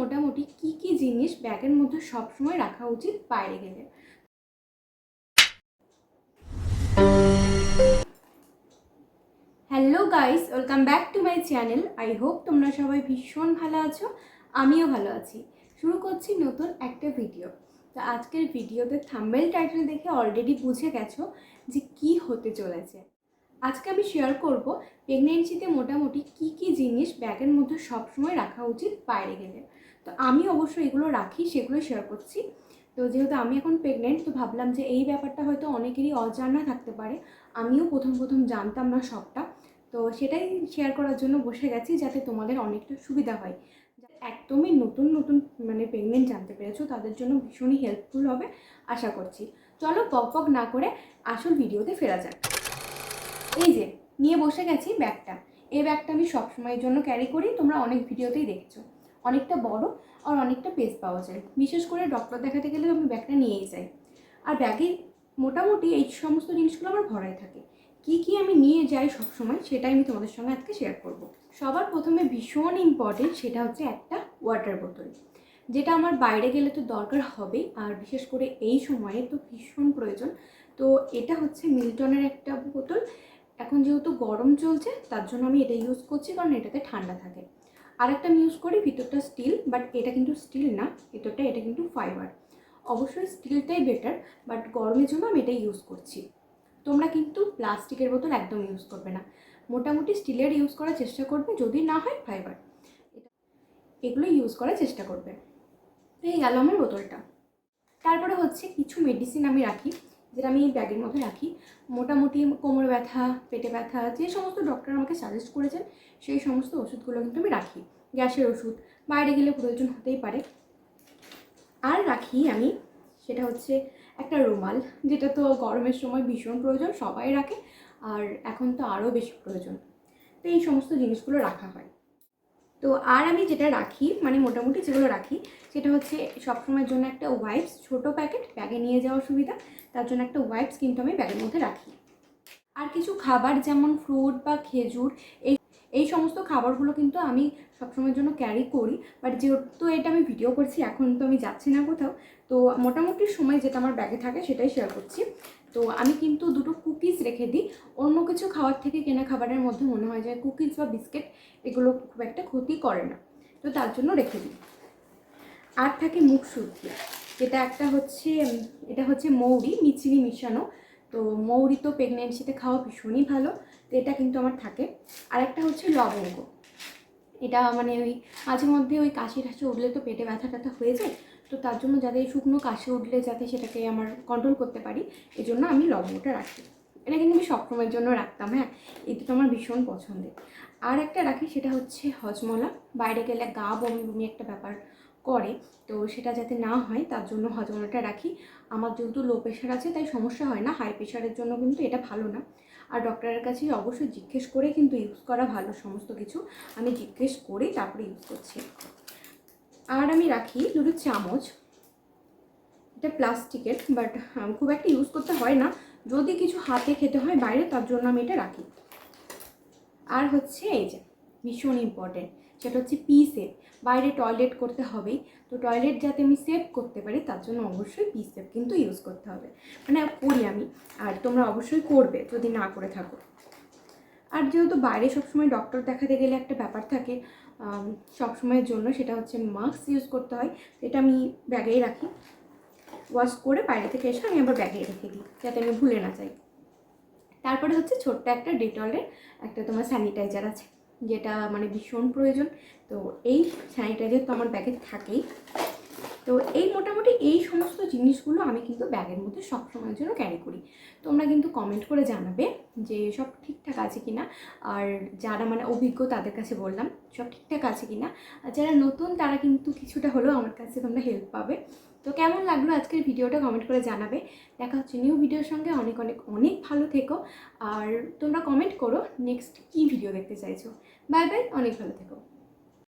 মোটামুটি কি কি জিনিস ব্যাগের মধ্যে সবসময় রাখা উচিত বাইরে গেলে? Hello guys welcome back to my channel I hope তোমরা সবাই ভীষণ ভালো আছো, আমিও ভালো আছি। শুরু করছি নতুন একটা ভিডিও তো আজকের ভিডিওতে থাম্বেল টাইটেল দেখে অলরেডি বুঝে গেছো যে কি হতে চলেছে। আজকে আমি শেয়ার করব প্রেগনেন্সিতে মোটামুটি কি কি জিনিস ব্যাগের মধ্যে সবসময় রাখা উচিত বাইরে গেলে। তো আমি অবশ্য এগুলো রাখি সেগুলো শেয়ার করছি। তো যেহেতু আমি এখন প্রেগনেন্ট তো ভাবলাম যে এই ব্যাপারটা হয়তো অনেকেরই অজানা থাকতে পারে। আমিও প্রথম প্রথম জানতাম না সবটা। তো সেটাই শেয়ার করার জন্য বসে গেছি যাতে তোমাদের অনেকটা সুবিধা হয়। একদমই নতুন নতুন মানে প্রেগনেন্ট জানতে পেরেছ, তাদের জন্য ভীষণই হেল্পফুল হবে, আশা করছি। চলো পক পক না করে আসল ভিডিওতে ফেরা যাক। এই যে, নিয়ে বসে গেছি ব্যাগটা। এই ব্যাগটা আমি সবসময়ের জন্য ক্যারি করি, তোমরা অনেক ভিডিওতেই দেখছ। অনেকটা বড় আর অনেকটা পেস পাওয়া যায়। বিশেষ করে ডক্টর দেখাতে গেলে আমি ব্যাগটা নিয়েই যাই। আর ব্যাগে মোটামুটি এই সমস্ত জিনিসগুলো আমার ভরাই থাকে। কি কি আমি নিয়ে যাই সবসময়, সেটাই আমি তোমাদের সঙ্গে আজকে শেয়ার করব। সবার প্রথমে ভীষণ ইম্পর্টেন্ট সেটা হচ্ছে একটা ওয়াটার বোতল যেটা আমার বাইরে গেলে তো দরকার হবে আর বিশেষ করে এই সময়ে তো ভীষণ প্রয়োজন। তো এটা হচ্ছে মিল্টনের একটা বোতল এখন যেহেতু গরম চলছে, তার জন্য আমি এটা ইউজ করছি কারণ এটাতে ঠান্ডা থাকে। আরেকটা আমি ইউজ করি, ভিতরটা স্টিল বাট এটা কিন্তু স্টিল না, ভিতরটা, এটা কিন্তু ফাইবার অবশ্যই স্টিলটাই বেটার বাট গরমের জন্য আমি এটাই ইউজ করছি। তোমরা কিন্তু প্লাস্টিকের বোতল একদম ইউজ করবে না। মোটামুটি স্টিলের ইউজ করার চেষ্টা করবে, যদি না হয় ফাইবার এগুলো ইউজ করার চেষ্টা করবে। এই গেল আমার বোতলটা। তারপরে হচ্ছে কিছু মেডিসিন আমি রাখি। যেটা আমি ব্যাগের মধ্যে রাখি। মোটামুটি কোমর ব্যথা, পেটে ব্যথা, যে সমস্ত ডক্টর আমাকে সাজেস্ট করেছেন, সেই সমস্ত ওষুধগুলো কিন্তু আমি রাখি। গ্যাসের ওষুধ, বাইরে গেলে প্রয়োজন হতেই পারে। আর রাখি আমি, সেটা হচ্ছে একটা রুমাল, যেটা তো গরমের সময় ভীষণ প্রয়োজন, সবাই রাখে। আর এখন তো আরও বেশি প্রয়োজন। তো এই সমস্ত জিনিসগুলো রাখা হয়। তো আর আমি যেটা রাখি মানে মোটামুটি যেগুলো রাখি, সেটা হচ্ছে সবসময়ের জন্য একটা ওয়াইপস ছোট প্যাকেট ব্যাগে নিয়ে যাওয়ার সুবিধা। তার জন্য একটা ওয়াইপস কিন্তু আমি ব্যাগের মধ্যে রাখি। আর কিছু খাবার যেমন ফ্রুট বা খেজুর, এই এই সমস্ত খাবারগুলো কিন্তু আমি সবসময়ের জন্য ক্যারি করি বাট যেহেতু এটা আমি ভিডিও করছি, এখন তো আমি যাচ্ছি না কোথাও, তো মোটামুটি সময় যেটা আমার ব্যাগে থাকে সেটাই শেয়ার করছি। তো আমি কিন্তু দুটো কুকিজ রেখে দিই, অন্য কিছু খাওয়ার থেকে কেনা খাবারের মধ্যে মনে হয় যে কুকিজ বা বিস্কিট এগুলো খুব একটা ক্ষতি করে না, তো তার জন্য রেখে দিই। আর থাকে মুখ শুদ্ধি যেটা একটা হচ্ছে, এটা হচ্ছে মৌরি মিচিনি মিশানো তো মৌরি তো প্রেগনেন্সিতে খাওয়া ভীষণই ভালো, তো এটা কিন্তু আমার থাকে। আর একটা হচ্ছে লবঙ্গ। এটা মানে ওই মাঝে মধ্যে ওই কাশি টাশি উঠলে তো পেটে ব্যথা ট্যাথা হয়ে যায়, তো তার জন্য যাতে শুকনো কাশি উঠলে যাতে সেটাকে আমার কন্ট্রোল করতে পারি এই জন্য আমি লবঙ্গটা রাখি। এটা কিন্তু আমি সবসময়ের জন্য রাখতাম হ্যাঁ? এই দুটো আমার ভীষণ পছন্দের। আর একটা রাখি, সেটা হচ্ছে হজমলা। বাইরে গেলে গা বমি বমি একটা ব্যাপার করে, তো সেটা যাতে না হয়, তার জন্য হজমলাটা রাখি। আমার যেহেতু লো প্রেশার আছে, তাই সমস্যা হয় না। হাই প্রেশারের জন্য কিন্তু এটা ভালো না। আর ডক্টরের কাছে অবশ্যই জিজ্ঞেস করে কিন্তু ইউজ করা ভালো সমস্ত কিছু। আমি জিজ্ঞেস করেই তারপরে ইউজ করছি। আর আমি রাখি দুটো চামচ। এটা প্লাস্টিকের বাট খুব একটা ইউজ করতে হয় না। যদি কিছু হাতে খেতে হয় বাইরে, তার জন্য আমি এটা রাখি। আর হচ্ছে এই যে, ভীষণ ইম্পর্টেন্ট সেটা হচ্ছে পি সেভ বাইরে টয়লেট করতে হবেই তো টয়লেট যাতে আমি সেভ করতে পারি, তার জন্য অবশ্যই পি সেভ কিন্তু ইউজ করতে হবে। মানে করি আমি, আর তোমরা অবশ্যই করবে যদি না করে থাকো। আর যেহেতু বাইরে সবসময় ডক্টর দেখাতে গেলে একটা ব্যাপার থাকে সবসময়ের জন্য সেটা হচ্ছে মাস্ক ইউজ করতে হয়। এটা আমি ব্যাগেই রাখি। ওয়াশ করে বাইরে থেকে এসে আমি আবার ব্যাগে রেখে দিই, যাতে আমি ভুলে না যাই। তারপরে হচ্ছে ছোট্ট একটা ডেটলের একটা তোমার স্যানিটাইজার আছে। যেটা মানে ভীষণ প্রয়োজন। তো এই স্যানিটাইজার তো আমার ব্যাগে থাকেই। তো এই মোটামুটি এই সমস্ত জিনিসগুলো আমি কিন্তু ব্যাগের মধ্যে সব সময়ের জন্য ক্যারি করি। তোমরা কিন্তু কমেন্ট করে জানাবে যে সব ঠিকঠাক আছে কি না আর যারা মানে অভিজ্ঞ তাদের কাছে বললাম, সব ঠিকঠাক আছে কি না আর যারা নতুন তারা কিন্তু কিছুটা হলেও আমার কাছে তোমরা হেল্প পাবে। তো কেমন লাগল আজকের ভিডিওটা? কমেন্ট করে জানাবে। দেখা হচ্ছে নিউ ভিডিওর সঙ্গে। অনেক অনেক অনেক ভালো থেকো। আর তোমরা কমেন্ট করো নেক্সট কী ভিডিও দেখতে চাইছো। বাই বাই অনেক ভালো থেকো।